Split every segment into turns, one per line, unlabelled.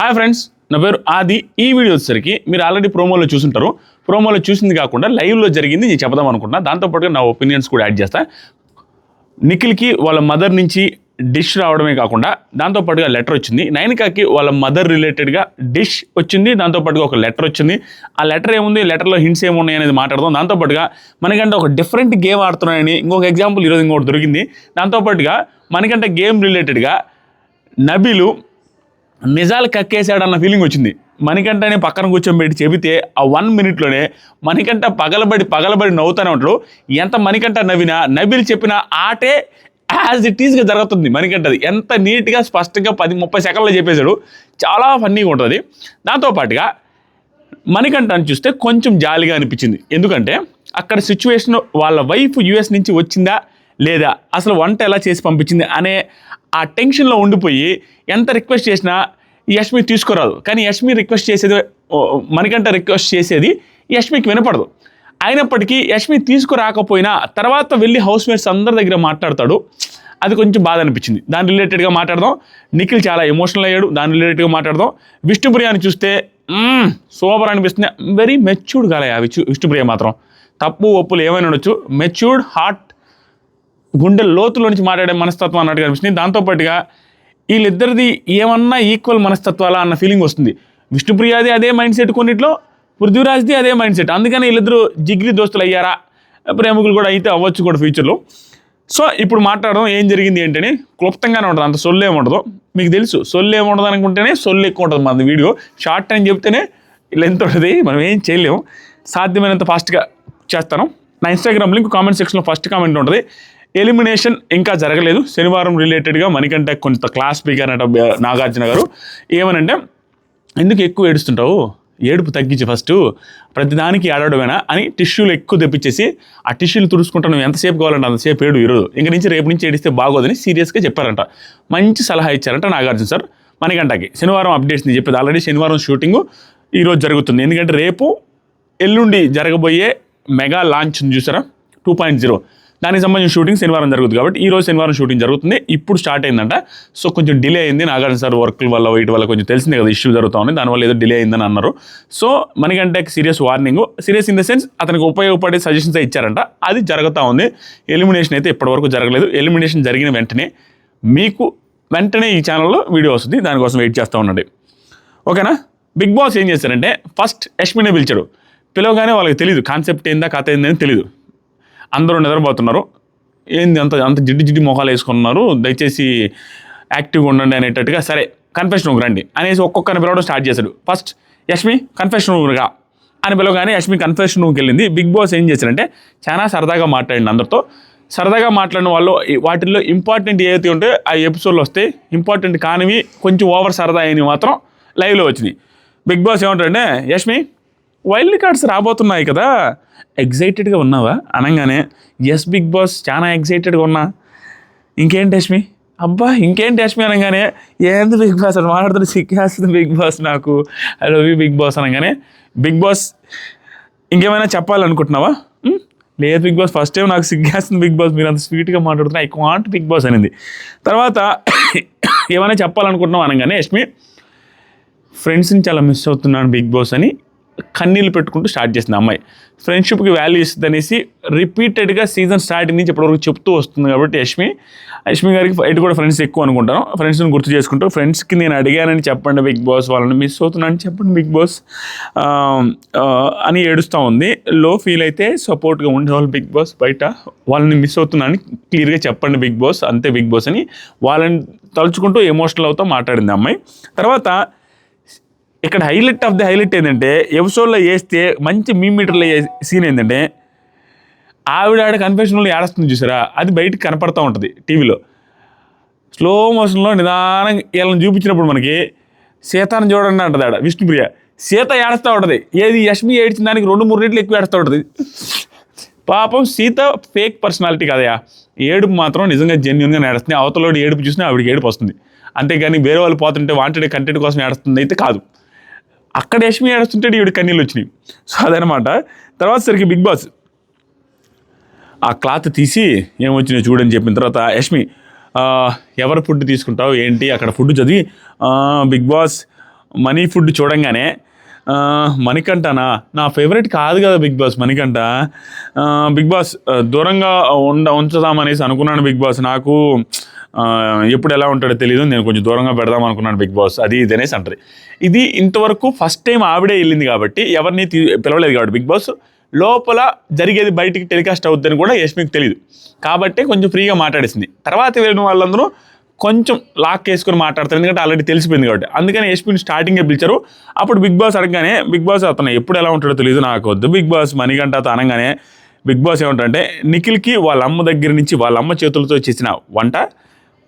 Hi friends నా పేరు ఆది. ఈ వీడియో వచ్చేసరికి మీరు ఆల్రెడీ ప్రోమోలో చూసుంటారు. ప్రోమోలో చూసింది కాకుండా లైవ్లో జరిగింది నేను చెప్దాం అనుకుంటున్నా. దాంతోపాటుగా నా ఒపీనియన్స్ కూడా యాడ్ చేస్తా. నిఖిల్కి వాళ్ళ మదర్ నుంచి డిష్ రావడమే కాకుండా దాంతోపాటుగా లెటర్ వచ్చింది. నైనికాకి వాళ్ళ మదర్ రిలేటెడ్గా డిష్ వచ్చింది. దాంతోపాటుగా ఒక లెటర్ వచ్చింది. ఆ లెటర్ ఏముంది? లెటర్లో హింట్స్ ఏమున్నాయి అనేది మాట్లాడదాం. దాంతోపాటుగా మనకంటే ఒక డిఫరెంట్ గేమ్ ఆడుతున్నాయని ఇంకొక ఎగ్జాంపుల్ ఈరోజు ఇంకోటి దొరికింది. దాంతోపాటుగా మనకంటే గేమ్ రిలేటెడ్గా నబీలు నిజాలు కక్కేశాడన్న ఫీలింగ్ వచ్చింది. మణికంఠని పక్కన కూర్చోబెట్టి చెబితే ఆ వన్ మినిట్లోనే మణికంఠ పగలబడి పగలబడి నవ్వుతూనే ఉంటాడు. ఎంత మణికంఠ నవ్వినా నబీలు చెప్పిన ఆటే యాజ్ ఇట్ ఈస్గా జరుగుతుంది మణికంఠది. ఎంత నీట్గా స్పష్టంగా పది ముప్పై సెకండ్లో చెప్పేశాడు. చాలా ఫన్నీగా ఉంటుంది. దాంతోపాటుగా మణికంఠని చూస్తే కొంచెం జాలిగా అనిపించింది. ఎందుకంటే అక్కడ సిచ్యువేషన్ వాళ్ళ వైఫ్ యుఎస్ నుంచి వచ్చిందా? లేదా అసలు వంట ఎలా చేసి పంపించింది అనే ఆ టెన్షన్లో ఉండిపోయి ఎంత రిక్వెస్ట్ చేసినా యష్మి తీసుకురాదు. కానీ యష్మి రిక్వెస్ట్ చేసేది ఓ, రిక్వెస్ట్ చేసేది యష్మికి వినపడదు. అయినప్పటికీ యష్మి తీసుకురాకపోయినా తర్వాత వెళ్ళి హౌస్ మేట్స్ అందరి దగ్గర మాట్లాడతాడు. అది కొంచెం బాధ అనిపించింది. దాని రిలేటెడ్గా మాట్లాడదాం. నిఖిల్ చాలా ఎమోషనల్ అయ్యాడు. దాని రిలేటెడ్గా మాట్లాడదాం. విష్ణుప్రియాని చూస్తే సూపర్ అనిపిస్తుంది. వెరీ మెచ్యూర్డ్ కాలే విష్ణు విష్ణుప్రియ మాత్రం. తప్పు ఒప్పులు ఏమైనా ఉండొచ్చు. మెచ్యూర్డ్ హార్ట్ గుండె లోతులో నుంచి మాట్లాడే మనస్తత్వం అన్నట్టుగా కనిపిస్తుంది దాంతోపాటుగా వీళ్ళిద్దరిది ఏమన్నా ఈక్వల్ మనస్తత్వాలా అన్న ఫీలింగ్ వస్తుంది. విష్ణుప్రియాది అదే మైండ్ సెట్ కొన్నిట్లో పృథ్వీరాజ్ది అదే మైండ్ సెట్ అందుకని వీళ్ళిద్దరూ జిగ్రి దోస్తులు అయ్యారా? ప్రేమికులు కూడా అయితే అవ్వచ్చు కూడా ఫ్యూచర్లో సో ఇప్పుడు మాట్లాడడం ఏం జరిగింది ఏంటని. క్లుప్తంగానే ఉంటుంది అంత సొల్లు ఏముండదు మీకు తెలుసు సొల్లు ఏముండదు అనుకుంటేనే సొల్లు ఎక్కువ ఉంటుంది మన వీడియో. షార్ట్ టైం చెప్తేనే లెంత్ ఉంటుంది మనం ఏం చేయలేము. సాధ్యమైనంత ఫాస్ట్గా చేస్తాను. నా ఇన్స్టాగ్రామ్ లింక్ కామెంట్ సెక్షన్లో ఫస్ట్ కామెంట్ ఉంటుంది. ఎలిమినేషన్ ఇంకా జరగలేదు. శనివారం రిలేటెడ్గా మనకంటే కొంత క్లాస్ స్పీకర్ అన్నట్టు నాగార్జున గారు. ఏమనంటే ఎందుకు ఎక్కువ ఏడుస్తుంటావు? ఏడుపు తగ్గించి ఫస్ట్ ప్రతిదానికి ఏడవడమేనా? అని టిష్యూలు ఎక్కువ తెప్పించేసి ఆ టిష్యూలు తుడుచుకుంటా నువ్వు ఎంతసేపు కావాలంటే అంతసేపు ఏడు ఈరోజు. ఇంక నుంచి రేపు నుంచి ఏడిస్తే బాగోదని సీరియస్గా చెప్పారంట. మంచి సలహా ఇచ్చారంట నాగార్జున సార్ మనగంటకి శనివారం అప్డేట్స్ నేను చెప్పేది ఆల్రెడీ శనివారం షూటింగ్ ఈరోజు జరుగుతుంది. ఎందుకంటే రేపు ఎల్లుండి జరగబోయే మెగా లాంచ్ చూసారా? టూ పాయింట్ జీరో దానికి సంబంధించిన షూటింగ్ శనివారం జరుగుతుంది కాబట్టి ఈ రోజు శనివారం షూటింగ్ జరుగుతుంది. ఇప్పుడు స్టార్ట్ అయిందంట. సో కొంచెం డిలే అయింది. నాగార్జున సార్ వర్క్ వల్ల వీటి వల్ల కొంచెం తెలిసిందే కదా ఇష్యూ జరుగుతా ఉంది. దానివల్ల ఏదో డిలే అయిందని అన్నారు. సో మనకంటే serious warning serious in the sense అతనికి ఉపయోగపడే సజెషన్స్ ఇచ్చారంట. అది జరుగుతూ ఉంది. ఎలిమినేషన్ అయితే ఇప్పటివరకు జరగలేదు. ఎలిమినేషన్ జరిగిన వెంటనే మీకు వెంటనే ఈ ఛానల్లో వీడియో వస్తుంది. దానికోసం వెయిట్ చేస్తూ ఉండండి. ఓకేనా? బిగ్ బాస్ ఏం చేశారంటే ఫస్ట్ యష్మినే పిలిచాడు. పిలవగానే వాళ్ళకి తెలియదు కాన్సెప్ట్ ఏందా కథ ఏందని తెలియదు అందరూ నిద్రపోతున్నారు. ఏంది అంత అంత జిడ్డి జిడ్డి మొహాలు వేసుకున్నారు దయచేసి యాక్టివ్గా ఉండండి అనేటట్టుగా సరే కన్ఫెషన్ రూమ్కి రండి అనేసి ఒక్కొక్కరిని పిలవడం స్టార్ట్ చేశాడు. ఫస్ట్ యష్మి కన్ఫెషన్ రూమ్గా అని పిలవగానే యష్మి కన్ఫెషన్ రూమ్కి వెళ్ళింది. బిగ్ బాస్ ఏం చేశారంటే చాలా సరదాగా మాట్లాడింది అందరితో. సరదాగా మాట్లాడిన వాళ్ళు వాటిల్లో ఇంపార్టెంట్ ఏదైతే ఉంటే ఆ ఎపిసోడ్లో వస్తే ఇంపార్టెంట్ కానివి కొంచెం ఓవర్ సరదా అయినవి మాత్రం లైవ్లో వచ్చినాయి. బిగ్ బాస్ ఏమంటారంటే యష్మి వైల్డ్ కార్డ్స్ రాబోతున్నాయి కదా. ఎగ్జైటెడ్గా ఉన్నావా? అనగానే ఎస్ బిగ్ బాస్ చాలా ఎగ్జైటెడ్గా ఉన్నా. ఇంకేంటి యష్మి అబ్బా ఇంకేంటి యష్మి అనగానే ఏంది బిగ్ బాస్ అని మాట్లాడుతుంది సిగ్గేస్తుంది బిగ్ బాస్ నాకు. I love you Bigg Boss అనగానే బిగ్ బాస్ ఇంకేమైనా చెప్పాలనుకుంటున్నావా? లేదు బిగ్ బాస్ ఫస్ట్ టైం నాకు సిగ్గేస్తుంది బిగ్ బాస్ మీరు అంత స్వీట్గా మాట్లాడుతున్నా ఐ క్వాంట్ బిగ్ బాస్ అనేది. తర్వాత ఏమైనా చెప్పాలనుకుంటున్నావు అనగానే యష్మి ఫ్రెండ్స్ని చాలా మిస్ అవుతున్నాను బిగ్ బాస్ అని కన్నీళ్ళు పెట్టుకుంటూ స్టార్ట్ చేసింది అమ్మాయి. ఫ్రెండ్షిప్కి వాల్యూ ఇస్తుంది అనేసి రిపీటెడ్గా సీజన్ స్టార్టింగ్ నుంచి ఇప్పటివరకు చెప్తూ వస్తుంది కాబట్టి యష్మి. యష్మి గారికి ఇటు కూడా ఫ్రెండ్స్ ఎక్కువ అనుకుంటాను. ఫ్రెండ్స్ని గుర్తు చేసుకుంటూ ఫ్రెండ్స్కి నేను అడిగానని చెప్పండి బిగ్ బాస్ వాళ్ళని. మిస్ అవుతున్నాను చెప్పండి బిగ్ బాస్. అని ఏడుస్తూ ఉంది. లో ఫీల్ అయితే సపోర్ట్గా ఉండేవాళ్ళు బిగ్ బాస్ బయట. వాళ్ళని మిస్ అవుతున్నాను క్లియర్గా చెప్పండి బిగ్ బాస్. అంతే బిగ్ బాస్ అని. వాళ్ళని తలుచుకుంటూ ఎమోషనల్ అవుతూ మాట్లాడింది అమ్మాయి. తర్వాత ఇక్కడ హైలైట్ ఆఫ్ ది హైలైట్ ఏంటంటే ఎపిసోడ్లో వేస్తే మంచి మీ మీటర్లో సీన్ ఏంటంటే ఆవిడ ఆడ కన్ఫెషన్లో ఏడస్తుంది చూసారా? అది బయటకు కనపడతా ఉంటుంది టీవీలో స్లో మోషన్లో నిదానంగా వీళ్ళని చూపించినప్పుడు మనకి సీతాను చూడండి అంటుంది ఆడ విష్ణుప్రియ. సీత ఏడుస్తూ ఉంటుంది. ఏది యష్మి ఏడ్చిన దానికి రెండు మూడు రెట్లు ఎక్కువ ఏడుస్తూ ఉంటుంది. పాపం సీత ఫేక్ పర్సనాలిటీ కదయా ఏడుపు మాత్రం నిజంగా జెన్యున్గా ఏడుస్తుంది. అవతలోడు ఏడుపు చూసినా ఆవిడకి ఏడుపు వస్తుంది. అంతేగాని వేరే వాళ్ళు పోతుంటే వాంటెడ్ కంటెంట్ కోసం ఏడుస్తుంది అయితే కాదు. అక్కడ యష్మి ఏడుస్తుంటే ఈవిడ కన్నీళ్ళు వచ్చినాయి. సో అదనమాట తర్వాత సరికి బిగ్ బాస్. ఆ క్లాత్ తీసి ఏమొచ్చినాయి చూడని చెప్పిన తర్వాత యష్మి ఎవరు ఫుడ్ తీసుకుంటావు? ఏంటి? అక్కడ ఫుడ్ చదివి బిగ్ బాస్ మనీ ఫుడ్ చూడంగానే ఆ, మణికంఠనా? నా ఫేవరెట్ కాదు కదా Bigg Boss Manikantha. Bigg Boss దూరంగా ఉండ ఉంచుదామనేసి అనుకున్నాను బిగ్ బాస్. నాకు ఎప్పుడు ఎలా ఉంటాడో తెలియదు నేను కొంచెం దూరంగా పెడదాం అనుకున్నాను బిగ్ బాస్. అది ఇది అనేసి అంటది. ఇది ఇంతవరకు ఫస్ట్ టైం ఆవిడే వెళ్ళింది కాబట్టి ఎవరిని తీ- పిలవలేదు కాబట్టి బిగ్ బాస్. లోపల జరిగేది బయటికి టెలికాస్ట్ అవుద్దని కూడా యశ్మికి తెలియదు కాబట్టి కొంచెం ఫ్రీగా మాట్లాడేసింది. తర్వాత వెళ్ళిన వాళ్ళందరూ కొంచెం లాక్ వేసుకొని మాట్లాడతారు. ఎందుకంటే ఆల్రెడీ తెలిసిపోయింది కాబట్టి. అందుకని యశ్మిని స్టార్టింగే పిలిచారు. అప్పుడు బిగ్ బాస్ అడగగానే బిగ్ బాస్ అతను ఎప్పుడు ఎలా ఉంటాడో తెలియదు నాకు వద్దు బిగ్ బాస్ మణిగంట అనగానే బిగ్ బాస్ ఏమంటారంటే నిఖిల్కి వాళ్ళ అమ్మ దగ్గర నుంచి వాళ్ళ అమ్మ చేతులతో చేసిన వంట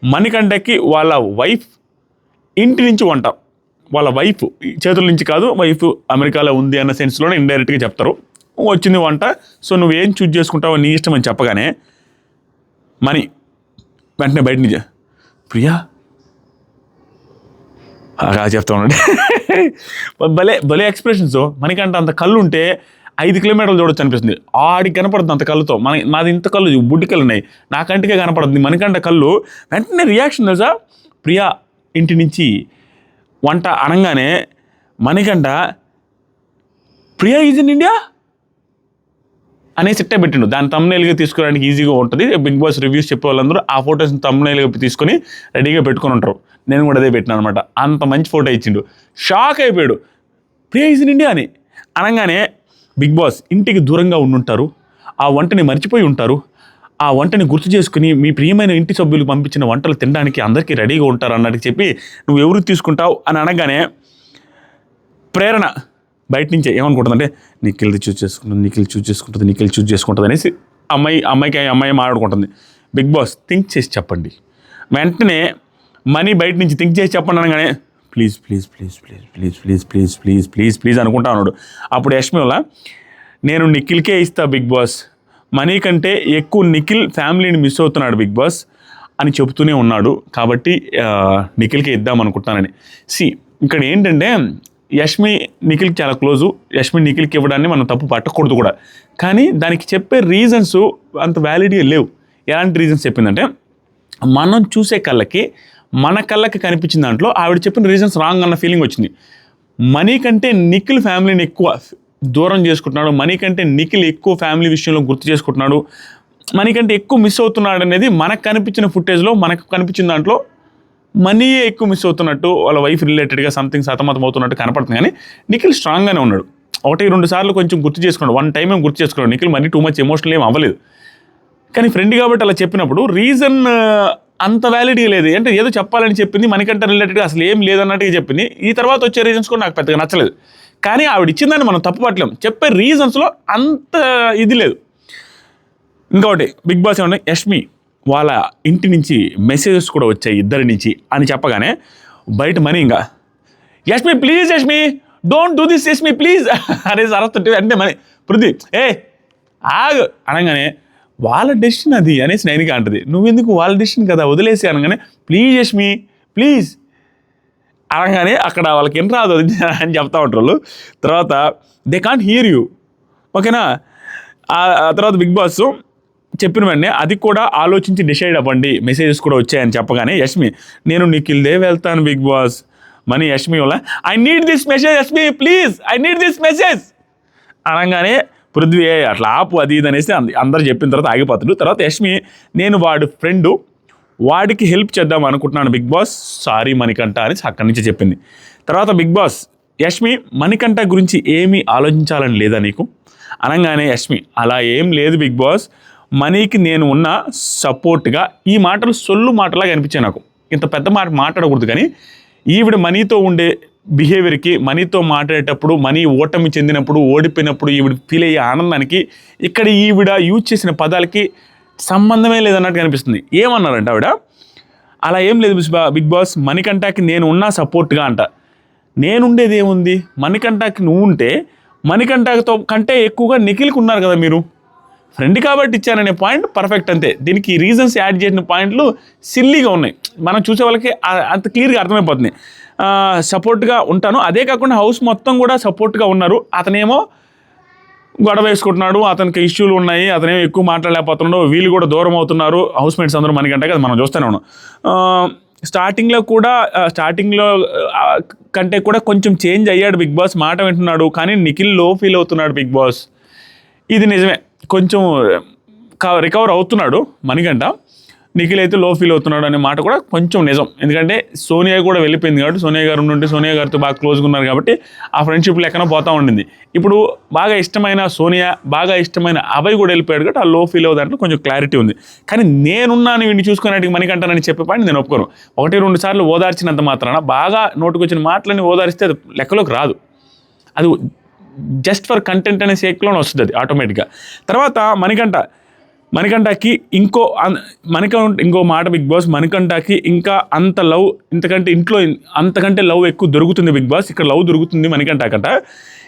మణికంఠకి వాళ్ళ వైఫ్ ఇంటి నుంచి వంట. వాళ్ళ వైఫ్ చేతుల నుంచి కాదు వైఫ్ అమెరికాలో ఉంది అన్న సెన్స్లోనే ఇండైరెక్ట్గా చెప్తారు. వచ్చింది వంట సో నువ్వేం చూజ్ చేసుకుంటావో నీ ఇష్టం అని చెప్పగానే మనీ వెంటనే బయట నుంచి ప్రియా. అలా చెప్తా ఉండండి భలే భలే ఎక్స్ప్రెషన్స్. మనకంటే అంత కళ్ళు ఉంటే ఐదు కిలోమీటర్లు చూడొచ్చు అనిపిస్తుంది. ఆడికి కనపడుతుంది అంత కళ్ళుతో. మన మాది ఇంత కళ్ళు బుడ్డి కళ్ళు ఉన్నాయి. నా కంటికే కనపడుతుంది. మనకంట కళ్ళు వెంటనే రియాక్షన్ తెలుసా? ప్రియా ఇంటి నుంచి వంట అనగానే Manikanta Priya is in India అనేసి ఇట్టే పెట్టిండు. దాని తమ్నేల్గా తీసుకోవడానికి ఈజీగా ఉంటుంది. బిగ్ బాస్ రివ్యూస్ చెప్పే వాళ్ళందరూ ఆ ఫోటోస్ని తమ్నేల్గా తీసుకొని రెడీగా పెట్టుకొని ఉంటారు. నేను కూడా అదే పెట్టినా అనమాట అంత మంచి ఫోటో ఇచ్చిండు. షాక్ అయిపోయాడు. ప్రేజ్ ఇన్ ఇండియా అని. అనగానే బిగ్ బాస్ ఇంటికి దూరంగా ఉండుంటారు. ఆ వంటని మర్చిపోయి ఉంటారు. ఆ వంటని గుర్తు చేసుకుని మీ ప్రియమైన ఇంటి సభ్యులకు పంపించిన వంటలు తినడానికి అందరికీ రెడీగా ఉంటారు అన్నట్టు చెప్పి నువ్వు ఎవరు తీసుకుంటావు అని అనగానే ప్రేరణ బయట నుంచే ఏమనుకుంటుందంటే నిఖిల్ది చూస్ చేసుకుంటుంది నిఖిల్ చూస్ చేసుకుంటుంది నిఖిల్ చూస్ చేసుకుంటుంది అనేసి అమ్మాయి అమ్మాయికి అమ్మాయి మాట్లాడుకుంటుంది. బిగ్ బాస్ థింక్ చేసి చెప్పండి. వెంటనే మనీ బయట నుంచి థింక్ చేసి చెప్పండి అనగానే please please please please please please please please please please అనుకుంటా ఉన్నాడు. అప్పుడు యష్మి వల్ల నేను నిఖిల్కే ఇస్తా బిగ్ బాస్. మనీ కంటే ఎక్కువ నిఖిల్ ఫ్యామిలీని మిస్ అవుతున్నాడు బిగ్ బాస్ అని చెబుతూనే ఉన్నాడు. కాబట్టి ఆ, నిఖిల్కే ఇద్దాం అనుకుంటానని సి ఇక్కడ ఏంటంటే యష్మి నిఖిల్కి చాలా క్లోజు. యష్మి నిఖిల్కి ఇవ్వడాన్ని మనం తప్పు పట్టకూడదు కూడా. కానీ దానికి చెప్పే రీజన్స్ అంత వ్యాలిడీ లేవు. ఎలాంటి రీజన్స్ చెప్పిందంటే మనం చూసే కళ్ళకి మన కళ్ళకి కనిపించిన దాంట్లో ఆవిడ చెప్పిన రీజన్స్ రాంగ్ అన్న ఫీలింగ్ వచ్చింది. మనీ కంటే నిఖిల్ ఫ్యామిలీని ఎక్కువ దూరం చేసుకుంటున్నాడు. మనీ కంటే నిఖిల్ ఎక్కువ ఫ్యామిలీ విషయంలో గుర్తు చేసుకుంటున్నాడు. మనీ కంటే ఎక్కువ మిస్ అవుతున్నాడు అనేది మనకు కనిపించిన ఫుటేజ్లో మనకు కనిపించిన దాంట్లో మనీయే ఎక్కువ మిస్ అవుతున్నట్టు వాళ్ళ వైఫ్ రిలేటెడ్గా సంథింగ్ సతమతం అవుతున్నట్టు కనపడుతుంది. కానీ నిఖిల్ స్ట్రాంగ్గానే ఉన్నాడు. ఒకటి రెండు సార్లు కొంచెం గుర్తు చేసుకున్నాడు. వన్ టైం ఏం గుర్తు చేసుకున్నాడు. Nikhil Mani too much emotional ఏం అవ్వలేదు. కానీ ఫ్రెండ్ కాబట్టి అలా చెప్పినప్పుడు రీజన్ అంత వ్యాలిడిటీ లేదు. అంటే ఏదో చెప్పాలని చెప్పింది మనకంటే రిలేటెడ్గా అసలు ఏం లేదన్నట్టుగా చెప్పింది. ఈ తర్వాత వచ్చే రీజన్స్ కూడా నాకు పెద్దగా నచ్చలేదు. కానీ ఆవిడ ఇచ్చిందని మనం తప్పు పట్టలేం చెప్పే రీజన్స్లో అంత ఇది లేదు. ఇంకొకటి బిగ్ బాస్ ఏమన్నా యష్మి వాళ్ళ ఇంటి నుంచి మెసేజెస్ కూడా వచ్చాయి ఇద్దరి నుంచి అని చెప్పగానే బయట మనీ ఇంకా Yashmi please Yashmi don't do this Yashmi please అనేసి అరస్తుంటే అంటే మనీ. పృథ్వీ ఏ ఆగు అనగానే వాళ్ళ డెసిషన్ అది అనేసి నైనిక అంటది. నువ్వెందుకు వాళ్ళ డెసిషన్ కదా? వదిలేసి అనగానే ప్లీజ్ యష్మి ప్లీజ్ అనగానే అక్కడ వాళ్ళకి ఏం రాదు అది అని చెప్తా ఉంటారు తర్వాత దే కాంట్ హియర్ యూ ఓకేనా? ఆ తర్వాత బిగ్ బాస్ చెప్పిన వెంటనే అది కూడా ఆలోచించి డిసైడ్ అవ్వండి. మెసేజెస్ కూడా వచ్చాయని చెప్పగానే యష్మి నేను నీకిల్దే వెళ్తాను బిగ్ బాస్. మనీ యష్మి వల్ల I need this message Yashmi please I need this message అనగానే పృథ్వీ అట్లా ఆపు అది ఇది అనేసి అంద- అందరు చెప్పిన తర్వాత ఆగిపోతాడు తర్వాత యష్మి నేను వాడు ఫ్రెండు వాడికి హెల్ప్ చేద్దాం అనుకుంటున్నాను బిగ్ బాస్. సారీ మణికంఠ అని అక్కడి నుంచి చెప్పింది. తర్వాత బిగ్ బాస్ యష్మి మణికంఠ గురించి ఏమీ ఆలోచించాలని లేదా నీకు? అనగానే యష్మి అలా ఏం లేదు బిగ్ బాస్. మనీకి నేను ఉన్న సపోర్ట్గా ఈ మాటలు సొల్లు మాటలాగా అనిపించాయి నాకు. ఇంత పెద్ద మాట మాట్లాడకూడదు కానీ ఈవిడ మనీతో ఉండే బిహేవియర్కి మనీతో మాట్లాడేటప్పుడు మనీ ఓటమి చెందినప్పుడు ఓడిపోయినప్పుడు ఈవిడ ఫీల్ అయ్యే ఆనందానికి ఇక్కడ ఈవిడ యూజ్ చేసిన పదాలకి సంబంధమే లేదన్నట్టు కనిపిస్తుంది. ఏమన్నారంట ఆవిడ? అలా ఏం లేదు బిగ్ బాస్ మణికంఠకి నేను ఉన్నా సపోర్ట్గా అంట. నేనుండేది ఏముంది? మణికంఠకి నువ్వు ఉంటే మణికంఠతో కంటే ఎక్కువగా నిఖిల్కి ఉన్నారు కదా మీరు. ఫ్రెండ్ కాబట్టి ఇచ్చాననే పాయింట్ పర్ఫెక్ట్ అంతే. దీనికి రీజన్స్ యాడ్ చేసిన పాయింట్లు సిల్లీగా ఉన్నాయి. మనం చూసే వాళ్ళకి అంత క్లియర్గా అర్థమైపోతుంది. సపోర్ట్గా ఉంటాను. అదే కాకుండా హౌస్ మొత్తం కూడా సపోర్ట్గా ఉన్నారు. అతనేమో గొడవ వేసుకుంటున్నాడు. అతనికి ఇష్యూలు ఉన్నాయి. అతనేమో ఎక్కువ మాట్లాడలేకపోతున్నాడు. వీళ్ళు కూడా దూరం అవుతున్నారు. హౌస్ మేట్స్ అందరూ మనకంటే కదా మనం చూస్తూనే ఉన్నాం. స్టార్టింగ్లో కూడా స్టార్టింగ్లో కంటే కూడా కొంచెం చేంజ్ అయ్యాడు బిగ్ బాస్. మాట వింటున్నాడు. కానీ నిఖిల్లో ఫీల్ అవుతున్నాడు బిగ్ బాస్. ఇది నిజమే. కొంచెం రికవర్ అవుతున్నాడు మణికంట నిఖిల్ అయితే లో ఫీల్ అవుతున్నాడు అనే మాట కూడా కొంచెం నిజం. ఎందుకంటే సోనియా కూడా వెళ్ళిపోయింది కాబట్టి సోనియా గారు ఉంటే సోనియా గారితో బాగా క్లోజ్గా ఉన్నారు కాబట్టి ఆ ఫ్రెండ్షిప్ లెక్కన పోతూ ఉండింది. ఇప్పుడు బాగా ఇష్టమైన సోనియా బాగా ఇష్టమైన అభయ్ కూడా వెళ్ళిపోయాడు కాబట్టి ఆ లో ఫీల్ అవ్వ కొంచెం క్లారిటీ ఉంది. కానీ నేనున్నాను వీడిని చూసుకునేటికి మణికంటానని చెప్పే పాయింట్ నేను ఒప్పుకోను. ఒకటి రెండు సార్లు ఓదార్చినంత మాత్రాన బాగా నోటుకొచ్చిన మాటలని ఓదారిస్తే అది లెక్కలోకి రాదు. అది జస్ట్ ఫర్ కంటెంట్ అనే సేక్లోనే వస్తుంది అది ఆటోమేటిక్గా తర్వాత మణికంఠ మణికంఠకి ఇంకో అన్- మణికంఠ ఇంకో మాట బిగ్ బాస్ మణికంఠకి ఇంకా అంత లవ్ ఇంతకంటే ఇంట్లో అంతకంటే లవ్ ఎక్కువ దొరుకుతుంది బిగ్ బాస్. ఇక్కడ లవ్ దొరుకుతుంది మణికంఠకట.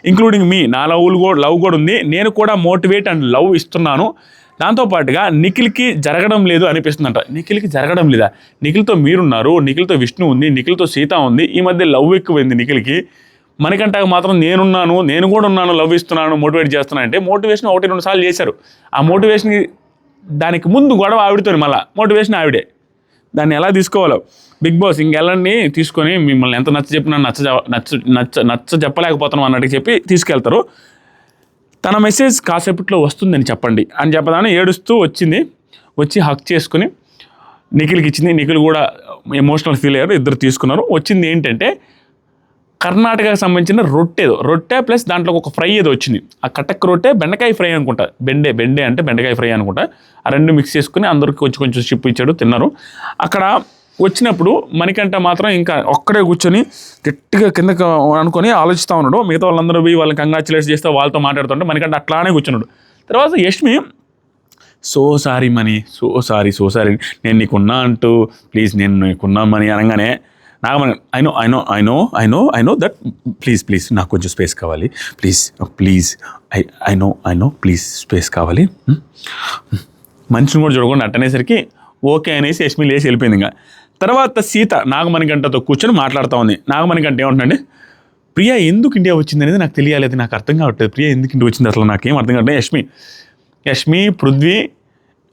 ఇంక్లూడింగ్ మీ. నా లవ్లు కూడా లవ్ కూడా ఉంది. నేను కూడా మోటివేట్ అండ్ లవ్ ఇస్తున్నాను. దాంతోపాటుగా నిఖిల్కి జరగడం లేదు అనిపిస్తుందంట. నిఖిల్కి జరగడం లేదా? నిఖిల్తో మీరున్నారు. నిఖిల్తో విష్ణు ఉంది. నిఖిల్తో సీత ఉంది. ఈ మధ్య లవ్ ఎక్కువైంది నిఖిల్కి. మనకంటాక మాత్రం నేనున్నాను నేను కూడా ఉన్నాను లవ్ ఇస్తున్నాను మోటివేట్ చేస్తున్నాను అంటే మోటివేషన్ ఒకటి రెండు సార్లు చేశారు. ఆ మోటివేషన్కి దానికి ముందు గొడవ ఆవిడతో మళ్ళీ మోటివేషన్ ఆవిడే. దాన్ని ఎలా తీసుకోవాలో. బిగ్ బాస్ ఇంకెళ్ళండి తీసుకొని మిమ్మల్ని ఎంత నచ్చ చెప్పినా నచ్చ నచ్చ నచ్చ నచ్చ చెప్పలేకపోతున్నాం అన్నట్టు చెప్పి తీసుకెళ్తారు. తన మెసేజ్ కాసేపట్లో వస్తుందని చెప్పండి అని చెప్పదాని ఏడుస్తూ వచ్చింది. వచ్చి హక్ చేసుకుని నిఖిల్కి ఇచ్చింది. నిఖిల్ కూడా ఎమోషనల్ ఫీల్ అయ్యారు. ఇద్దరు తీసుకున్నారు. వచ్చింది ఏంటంటే కర్ణాటకకు సంబంధించిన రొట్టె ఏదో. రొట్టె ప్లస్ దాంట్లో ఒక ఫ్రై ఏదో వచ్చింది. ఆ కటక్ రొట్టె బెండకాయ ఫ్రై అనుకుంటా. బెండే బెండే అంటే బెండకాయ ఫ్రై అనుకుంటా. ఆ రెండు మిక్స్ చేసుకుని అందరికి కొంచెం కొంచెం చిప్పు ఇచ్చాడు తిన్నారు. అక్కడ వచ్చినప్పుడు మనకంట మాత్రం ఇంకా ఒక్కడే కూర్చొని గట్టిగా కిందకు అనుకొని ఆలోచిస్తూ ఉన్నాడు. మిగతా వాళ్ళందరూ పోయి వాళ్ళని కంగ్రాచులేట్ చేస్తే వాళ్ళతో మాట్లాడుతుంటే మణికంఠ అట్లానే కూర్చున్నాడు. తర్వాత Yashmi so sorry Mani so sorry so sorry. నేను నీకున్నా అంటూ ప్లీజ్ నేను నీకున్నా మనీ అనగానే Nagamani I know I know I know I know I know that please please నాకు కొంచెం స్పేస్ కావాలి. Please please I I know I know please space కావాలి. మనిషిని కూడా చూడకుండా అట్టనేసరికి ఓకే అనేసి యష్మి లేచి వెళ్ళిపోయింది ఇంకా. తర్వాత సీత నాగమణి గంటతో కూర్చొని మాట్లాడుతూ ఉంది. నాగమణి గంట ఏమంటుందండి ప్రియా ఎందుకు ఇండియా వచ్చింది అనేది నాకు తెలియాలి నాకు అర్థం కావట్లేదు. ప్రియా ఎందుకు ఇండియా వచ్చింది? అసలు నాకేం అర్థం కావట్లేదు. యష్మి యష్మి పృథ్వీ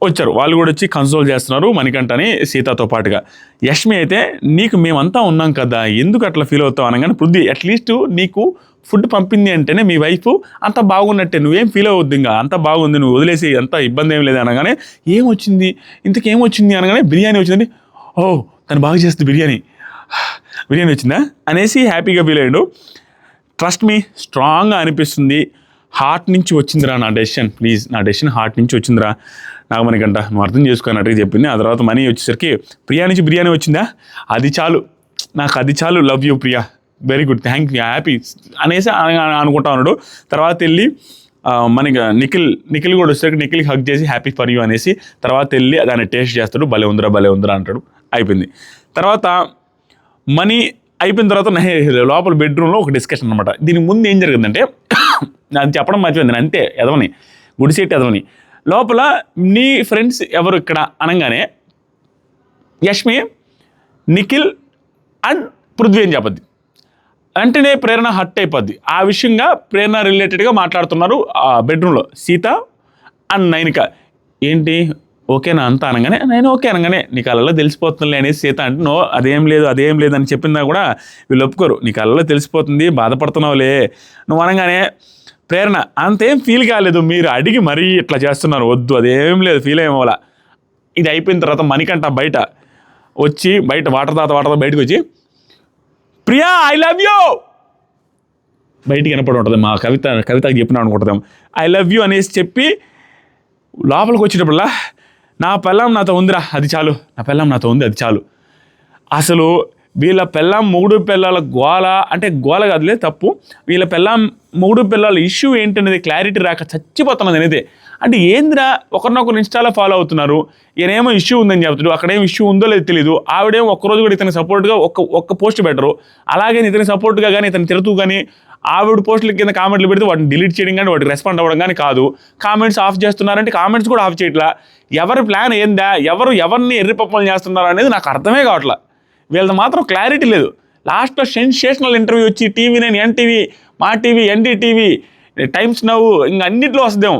వచ్చారు. వాళ్ళు కూడా వచ్చి కన్సోల్ చేస్తున్నారు మణికంఠని సీతతో పాటుగా. యష్మి అయితే నీకు మేమంతా ఉన్నాం కదా ఎందుకు అట్లా ఫీల్ అవుతావు? అనగానే పృథ్వీ అట్లీస్ట్ నీకు ఫుడ్ పంపింది అంటేనే మీ వైఫ్ అంత బాగున్నట్టే నువ్వేం ఫీల్ అవ్వద్దు ఇంకా అంత బాగుంది నువ్వు వదిలేసి అంత ఇబ్బంది ఏం లేదు అనగానే ఏమొచ్చింది? ఇంతకేం వచ్చింది? అనగానే బిర్యానీ వచ్చిందండి. ఓ తను బాగా చేస్తుంది బిర్యానీ. బిర్యానీ వచ్చిందా? అనేసి హ్యాపీగా ఫీల్ అయ్యాడు. ట్రస్ట్ మీ స్ట్రాంగ్గా అనిపిస్తుంది. హార్ట్ నుంచి వచ్చిందిరా నా డెసిషన్ ప్లీజ్ నా డెసిషన్ హార్ట్ నుంచి వచ్చిందిరా. నాగమణి గంట నువ్వు అర్థం చేసుకున్నట్టుగా చెప్పింది. ఆ తర్వాత మనీ వచ్చేసరికి ప్రియా నుంచి బిర్యానీ వచ్చిందా? అది చాలు. నాకు అది చాలు. Love you Priya. Very good thank you happy అనేసి అనుకుంటా ఉన్నాడు. తర్వాత వెళ్ళి మనకి నిఖిల్ నిఖిల్ కూడా వచ్చేసరికి నిఖిల్కి హక్ చేసి హ్యాపీ ఫర్ యూ అనేసి తర్వాత వెళ్ళి దాన్ని టేస్ట్ చేస్తాడు. భలే ఉందిరా భలే ఉందిరా అంటాడు. అయిపోయింది. తర్వాత మనీ అయిపోయిన తర్వాత లోపల బెడ్రూమ్లో ఒక డిస్కషన్ అనమాట దీని ముందు ఏం జరిగిందంటే అది చెప్పడం మర్చిపోయింది అంతే ఎదవని. గుడిసెట్టి ఎదవని. లోపల నీ ఫ్రెండ్స్ ఎవరు ఇక్కడ అనగానే యష్మి నిఖిల్ అండ్ పృథ్వీ అని చెప్పద్ది. వెంటనే ప్రేరణ హట్ అయిపోద్ది. ఆ విషయంగా ప్రేరణ రిలేటెడ్గా మాట్లాడుతున్నారు ఆ బెడ్రూమ్లో సీత అండ్ నైనిక. ఏంటి? ఓకేనా అంతా అనగానే? నేను ఓకే అనగానే. నీకు అలలో తెలిసిపోతుందిలే అనేసి సీత అంటే నో అదేం లేదు అదేం లేదు అని చెప్పినా కూడా వీళ్ళు ఒప్పుకోరు. నీకు అలలో తెలిసిపోతుంది బాధపడుతున్నావులే. నువ్వు అనగానే ప్రేరణ. అంతేం ఫీల్ కాలేదు. మీరు అడిగి మరీ ఇట్లా చేస్తున్నారు. వద్దు. అదేం లేదు. ఫీల్ అయ్యేవాళ్ళ ఇది అయిపోయిన తర్వాత మణికంట బయట వచ్చి బయట వాటర్ తాత వాటర్ తాత బయటకు వచ్చి ప్రియా ఐ లవ్ యూ బయటికి వినపడి ఉంటుంది. మా కవిత కవితకి చెప్పినా అనుకుంటుందాం ఐ లవ్ యూ అనేసి చెప్పి లోపలికి వచ్చేటప్పుడల్లా నా పెళ్ళం నాతో ఉందిరా. అది చాలు. నా పెళ్ళం నాతో ఉంది. అది చాలు. అసలు వీళ్ళ పెళ్ళాం మూడు పిల్లల గోల అంటే గోల కాదులే తప్పు. వీళ్ళ పెళ్ళాం మూడు పిల్లల ఇష్యూ ఏంటనేది క్లారిటీ రాక చచ్చిపోతున్నది అనేది. అంటే ఏందిరా ఒకరినొకరు ఇన్స్టాలో ఫాలో అవుతున్నారు ఈయనేమో ఇష్యూ ఉందని చెప్తాడు అక్కడేం ఇష్యూ ఉందో లేదో తెలియదు ఆవిడేమో ఒక్కరోజు కూడా ఇతని సపోర్ట్గా ఒక్క ఒక్క పోస్ట్ పెట్టరు. అలాగే ఇతని సపోర్ట్గా కానీ ఇతను తిరుగుతూ కానీ ఆవిడ పోస్టుల కింద కామెంట్లు పెడితే వాటిని డిలీట్ చేయడం కానీ వాటికి రెస్పాండ్ అవ్వడం కానీ కాదు. కామెంట్స్ ఆఫ్ చేస్తున్నారంటే కామెంట్స్ కూడా ఆఫ్ చేయట్లా. ఎవరి ప్లాన్ ఏందా ఎవరు ఎవరిని ఎర్రి పప్పలు చేస్తున్నారు అనేది నాకు అర్థమే కావట్లేదు వీళ్ళది మాత్రం క్లారిటీ లేదు. లాస్ట్లో సెన్సేషనల్ ఇంటర్వ్యూ వచ్చి TV nine NTV Maa TV NDTV Times now ఇంకా అన్నింటిలో వస్తుందేమో.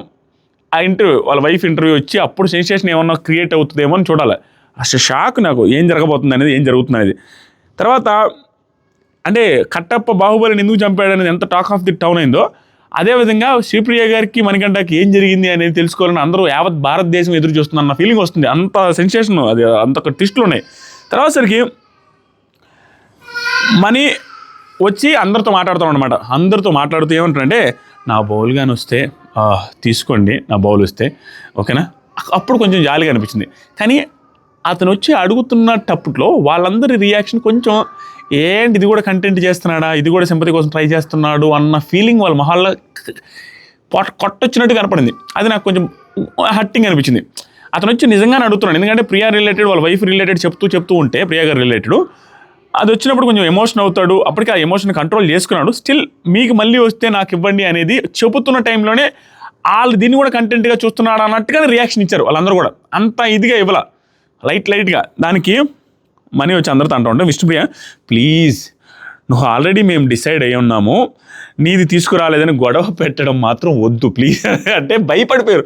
ఆ ఇంటర్వ్యూ వాళ్ళ వైఫ్ ఇంటర్వ్యూ వచ్చి అప్పుడు సెన్సేషన్ ఏమన్నా క్రియేట్ అవుతుందేమో అని చూడాలి. అసలు షాక్ నాకు ఏం జరగబోతుంది అనేది ఏం జరుగుతుంది అనేది. తర్వాత అంటే కట్టప్ప బాహుబలిని ఎందుకు చంపాడు అనేది ఎంత టాక్ ఆఫ్ ది టౌన్ అయిందో అదేవిధంగా శ్రీప్రియ గారికి మణికంఠకి ఏం జరిగింది అనేది తెలుసుకోవాలని అందరూ యావత్ భారతదేశం ఎదురు చూస్తుందన్న ఫీలింగ్ వస్తుంది. అంత సెన్సేషన్ అది అంత ట్విస్ట్లు ఉన్నాయి. తర్వాత సరికి మనీ వచ్చి అందరితో మాట్లాడుతాం అనమాట అందరితో మాట్లాడుతూ ఏమంటారంటే నా బౌల్ కానీ వస్తే తీసుకోండి నా బౌల్ వస్తే ఓకేనా? అప్పుడు కొంచెం జాలిగా అనిపించింది. కానీ అతను వచ్చి అడుగుతున్నటప్పట్లో వాళ్ళందరి రియాక్షన్ కొంచెం ఏంటి ఇది కూడా కంటెంట్ చేస్తున్నాడా? ఇది కూడా సింపతి కోసం ట్రై చేస్తున్నాడు అన్న ఫీలింగ్ వాళ్ళ మొహాల్లో పొట్ట కొట్టొచ్చినట్టు కనపడింది. అది నాకు కొంచెం హట్టింగ్ అనిపించింది. అతను వచ్చి నిజంగానే అడుగుతున్నాడు. ఎందుకంటే ప్రియా రిలేటెడ్ వాళ్ళ వైఫ్ రిలేటెడ్ చెప్తూ చెప్తూ ఉంటే ప్రియా గారు రిలేటెడ్ అది వచ్చినప్పుడు కొంచెం ఎమోషన్ అవుతాడు. అప్పటికి ఆ ఎమోషన్ కంట్రోల్ చేసుకున్నాడు. స్టిల్ మీకు మళ్ళీ వస్తే నాకు ఇవ్వండి అనేది చెబుతున్న టైంలోనే వాళ్ళు దీన్ని కూడా కంటెంట్గా చూస్తున్నాడు అన్నట్టుగా రియాక్షన్ ఇచ్చారు వాళ్ళందరూ కూడా. అంత ఇదిగా ఇవ్వాల. లైట్ లైట్గా దానికి మనీ వచ్చి అందరితో అంటూ ఉంటాం విష్ణుప్రియ ప్లీజ్ నువ్వు ఆల్రెడీ మేము డిసైడ్ అయ్యి ఉన్నాము. నీది తీసుకురాలేదని గొడవ పెట్టడం మాత్రం వద్దు ప్లీజ్ అంటే భయపడిపోయారు.